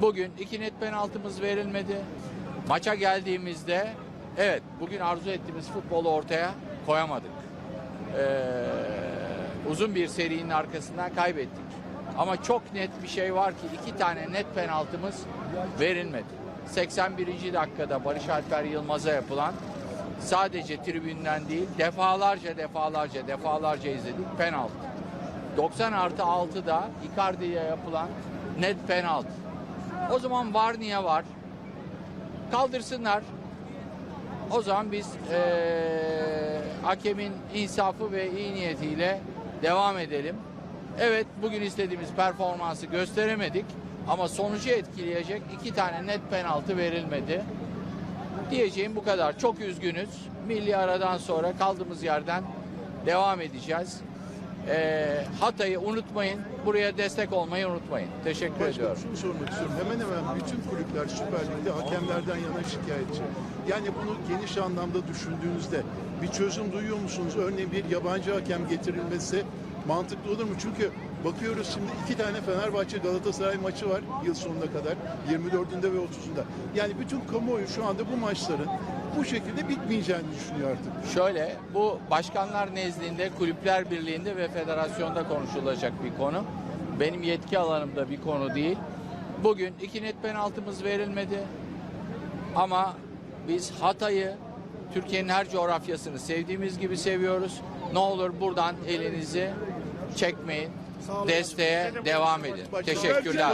Bugün iki net penaltımız verilmedi. Maça geldiğimizde evet bugün arzu ettiğimiz futbolu ortaya koyamadık. Ee, uzun bir serinin arkasından kaybettik. Ama çok net bir şey var ki iki tane net penaltımız verilmedi. 81. dakikada Barış Alper Yılmaz'a yapılan sadece tribünden değil defalarca defalarca defalarca izledik penaltı. 90 artı 6'da Icardi'ye yapılan net penaltı. O zaman var niye var? Kaldırsınlar. O zaman biz eee, hakemin insafı ve iyi niyetiyle devam edelim. Evet bugün istediğimiz performansı gösteremedik ama sonucu etkileyecek iki tane net penaltı verilmedi. Diyeceğim bu kadar. Çok üzgünüz. Milli aradan sonra kaldığımız yerden devam edeceğiz. Eee Hatay'ı unutmayın. Buraya destek olmayı unutmayın. Teşekkür Başkanım ediyorum. şunu sormak istiyorum. Hemen hemen bütün kulüpler Süper Lig'de hakemlerden yana şikayetçi. Yani bunu geniş anlamda düşündüğünüzde bir çözüm duyuyor musunuz? Örneğin bir yabancı hakem getirilmesi mantıklı olur mu? Çünkü bakıyoruz şimdi iki tane Fenerbahçe Galatasaray maçı var yıl sonuna kadar. 24'ünde ve 30'unda. Yani bütün kamuoyu şu anda bu maçların bu şekilde bitmeyeceğini düşünüyor artık. Şöyle bu başkanlar nezdinde kulüpler birliğinde ve federasyonda konuşulacak bir konu. Benim yetki alanımda bir konu değil. Bugün iki net penaltımız verilmedi. Ama biz Hatay'ı Türkiye'nin her coğrafyasını sevdiğimiz gibi seviyoruz. Ne olur buradan elinizi çekmeyin. Desteğe devam edin. Teşekkürler.